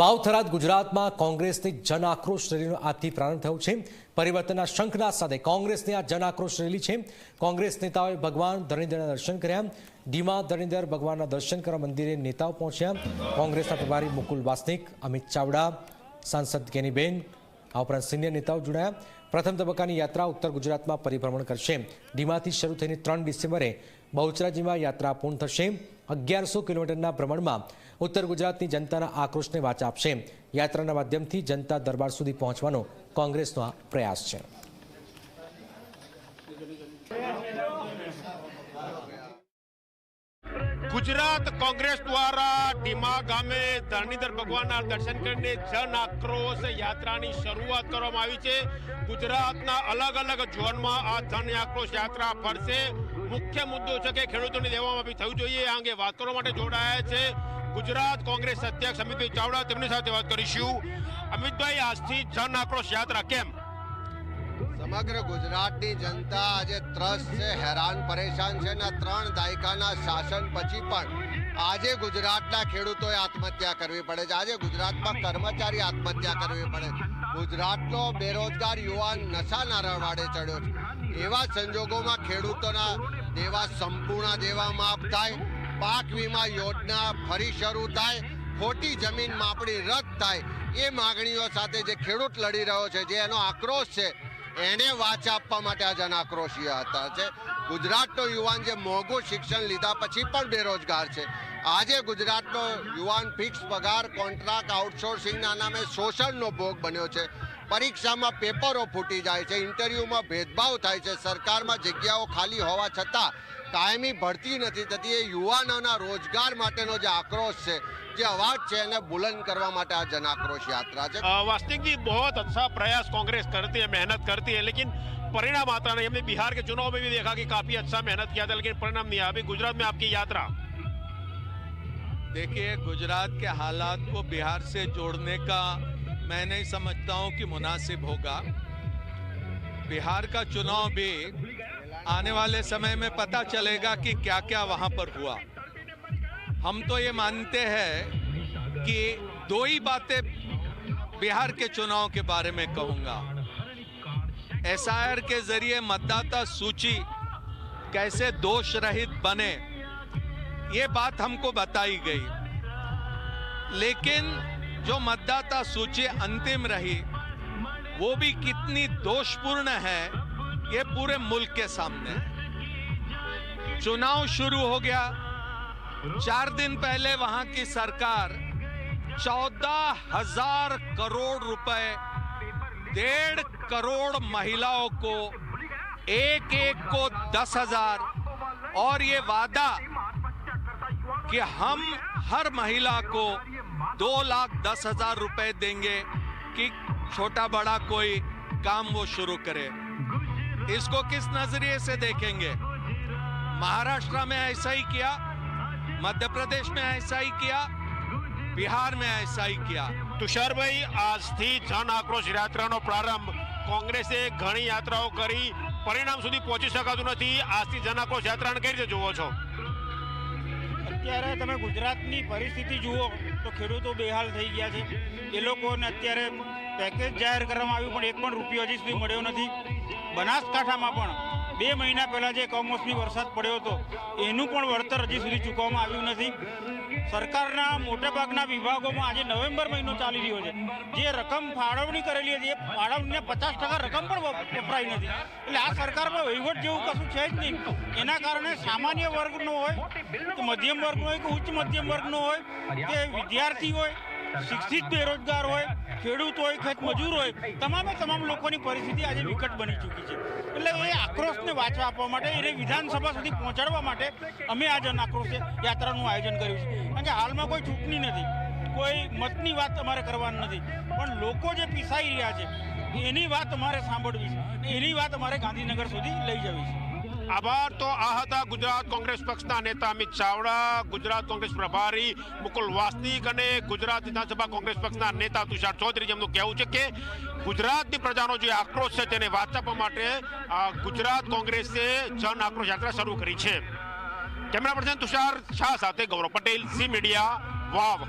વાવથરાદ ગુજરાતમાં કોંગ્રેસની જન આક્રોશ રેલીનો આજથી પ્રારંભ થયો છે. પરિવર્તનના શંખનાદ સાથે કોંગ્રેસની આ જન આક્રોશ રેલી છે. કોંગ્રેસ નેતાઓએ ભગવાન ધરણીધરના દર્શન કર્યા. ધીમા ધરણીધર ભગવાનના દર્શન કરવા મંદિરે નેતાઓ પહોંચ્યા. કોંગ્રેસના પ્રભારી મુકુલ વાસનિક, અમિત ચાવડા, સાંસદ કેનીબેન આ ઉપરાંત સિનિયર નેતાઓ જોડાયા. પ્રથમ તબક્કાની યાત્રા ઉત્તર ગુજરાતમાં પરિભ્રમણ કરશે. ડીમાથી શરૂ થઈને ત્રણ ડિસેમ્બરે બહુચરાજીમાં યાત્રા પૂર્ણ થશે. અગિયારસો કિલોમીટરના ભ્રમણમાં ઉત્તર ગુજરાતની જનતાના આક્રોશને વાચા આપશે. યાત્રાના માધ્યમથી જનતા દરબાર સુધી પહોંચવાનો કોંગ્રેસનો પ્રયાસ છે. ગુજરાત કોંગ્રેસ દ્વારા ડીમા ગામે ધરણીધર ભગવાનના દર્શન કરીને જન આક્રોશ યાત્રાની શરૂઆત કરવામાં આવી છે. ગુજરાતના અલગ અલગ ઝોનમાં આ જન આક્રોશ યાત્રા ફરશે. મુખ્ય મુદ્દો છે કે ખેડૂતોને દેવામાં થવું જોઈએ. આ અંગે વાત કરવા માટે જોડાયા છે ગુજરાત કોંગ્રેસ અધ્યક્ષ અમિતભાઈ ચાવડા. તેમની સાથે વાત કરીશું. અમિતભાઈ, આજથી જન આક્રોશ યાત્રા કેમ? સમગ્ર ગુજરાતની જનતા આજે ત્રસ્ત છે, હેરાન, પરેશાન છે ને ત્રણ દાયકાના શાસન પછી પણ આજે ગુજરાતના ખેડૂતોએ આત્મહત્યા કરવી પડે છે. આજે ગુજરાતમાં કર્મચારી આત્મહત્યા કરવી પડે છે. ગુજરાતનો બેરોજગાર યુવાન નશાના રવાડે ચડ્યો છે. એવા સંજોગોમાં ખેડૂતોના દેવા સંપૂર્ણ દેવા માફ થાય, પાક વીમા યોજના ફરી શરૂ થાય, ખોટી જમીન માપણી રદ થાય, એ માગણીઓ સાથે જે ખેડૂત લડી રહ્યો છે, જે એનો આક્રોશ છે એને વાચા આપવા માટે આ જન આક્રોશીય હતા છે ગુજરાતનો યુવાન જે મોંઘું શિક્ષણ લીધા પછી પણ બેરોજગાર છે. આજે ગુજરાતનો યુવાન ફિક્સ પગાર કોન્ટ્રાક્ટ આઉટસોર્સિંગના નામે શોષણનો ભોગ બન્યો છે. પરીક્ષામાં પેપરો ફૂટી જાય છે ઇન્ટરવ્યુમાં ભેદભાવ થાય છે સરકારમાં જગ્યાઓ ખાલી હોવા છતાં કાયમી ભરતી નથી થતી એ યુવાનોના રોજગાર માટેનો જે આક્રોશ છે જે અવાજ છે એને બુલંદ કરવા માટે આ જન આક્રોશ યાત્રા છે वास्तविक जी बहुत अच्छा प्रयास कांग्रेस करती है मेहनत करती है लेकिन परिणाम आता नहीं हमने बिहार के चुनाव में भी देखा कि काफी अच्छा मेहनत किया था लेकिन परिणाम नहीं आया अभी गुजरात में आपकी यात्रा देखिए गुजरात के हालात को बिहार से जोड़ने का मैं नहीं समझता हूँ कि मुनासिब होगा। बिहार का चुनाव भी आने वाले समय में पता चलेगा कि क्या क्या वहाँ पर हुआ। हम तो ये मानते हैं कि दो ही बातें बिहार के चुनाव के बारे में कहूँगा। एसआईआर के ज़रिए मतदाता सूची कैसे दोष रहित बने, ये बात हमको बताई गई। लेकिन जो मतदाता सूची अंतिम रही, वो भी कितनी दोषपूर्ण है, ये पूरे मुल्क के सामने। चुनाव शुरू हो गया। चार दिन पहले वहाँ की सरकार चौदह हज़ार करोड़ रुपए, डेढ़ करोड़ महिलाओं को एक एक को दस हज़ार। और ये वादा कि हम हर महिला को दो लाख दस हजार रुपए देंगे कि छोटा बड़ा कोई काम वो शुरू करे इसको किस नजरिए से देखेंगे महाराष्ट्र में ऐसा ही किया मध्य प्रदेश में ऐसा ही किया बिहार में ऐसा ही किया તુષારભાઈ આજથી જન આક્રોશ યાત્રાનો પ્રારંભ કોંગ્રેસે ઘણી યાત્રાઓ કરી પરિણામ સુધી પહોંચી શકાતું નથી આજથી જન આક્રોશ યાત્રાને કઈ રીતે જુઓ છો અત્યારે તમે ગુજરાતની પરિસ્થિતિ જુઓ, તો ખેડૂતો બેહાલ થઈ ગયા છે. એ લોકોને અત્યારે પેકેજ જાહેર કરવામાં આવ્યું, પણ એક પણ રૂપિયો હજી સુધી મળ્યો નથી. બનાસકાંઠામાં પણ બે મહિના પહેલાં જે કમોસમી વરસાદ પડ્યો હતો, એનું પણ વળતર હજી સુધી ચૂકવવામાં આવ્યું નથી. સરકારના મોટાભાગના વિભાગોમાં આજે નવેમ્બર મહિનો ચાલી રહ્યો છે. જે રકમ ફાળવણી કરેલી હતી, એ ફાળવણીને પચાસ ટકા રકમ પણ વપ- વપરાઈ નથી. એટલે આ સરકારમાં વહીવટ જેવું કશું છે જ નહીં. એના કારણે સામાન્ય વર્ગનો હોય કે મધ્યમ વર્ગનો હોય કે ઉચ્ચ મધ્યમ વર્ગનો હોય, કે વિદ્યાર્થી હોય શિક્ષિત બેરોજગાર હોય, ખેડૂત હોય ખેત મજૂર હોય, તમામે તમામ લોકોની પરિસ્થિતિ આજે વિકટ બની ચૂકી છે. એટલે એ આક્રોશને વાંચવા આપવા માટે, એને વિધાનસભા સુધી પહોંચાડવા માટે અમે આ જન આક્રોશ યાત્રાનું આયોજન કર્યું છે. કારણ કે હાલમાં કોઈ ચૂંટણી નથી, કોઈ મતની વાત અમારે કરવાની નથી. પણ લોકો જે પીસાઈ રહ્યા છે, એની વાત અમારે સાંભળવી છે. એની વાત અમારે ગાંધીનગર સુધી લઈ જવી છે. આભાર. તો આ હતા ગુજરાત કોંગ્રેસ પક્ષના નેતા અમિત ચાવડા, ગુજરાત કોંગ્રેસ પ્રભારી મુકુલ વાસનિક અને ગુજરાત વિધાનસભા કોંગ્રેસ પક્ષના નેતા તુષાર ચૌધરી. જેમનું કહેવું છે કે ગુજરાતની પ્રજાનો જે આક્રોશ છે તેને વાંચવા માટે ગુજરાત કોંગ્રેસે જન આક્રોશ યાત્રા શરૂ કરી છે. કેમેરા પર્સન તુષાર શાહ સાથે ગૌરવ પટેલ, સી મીડિયા, વાવ.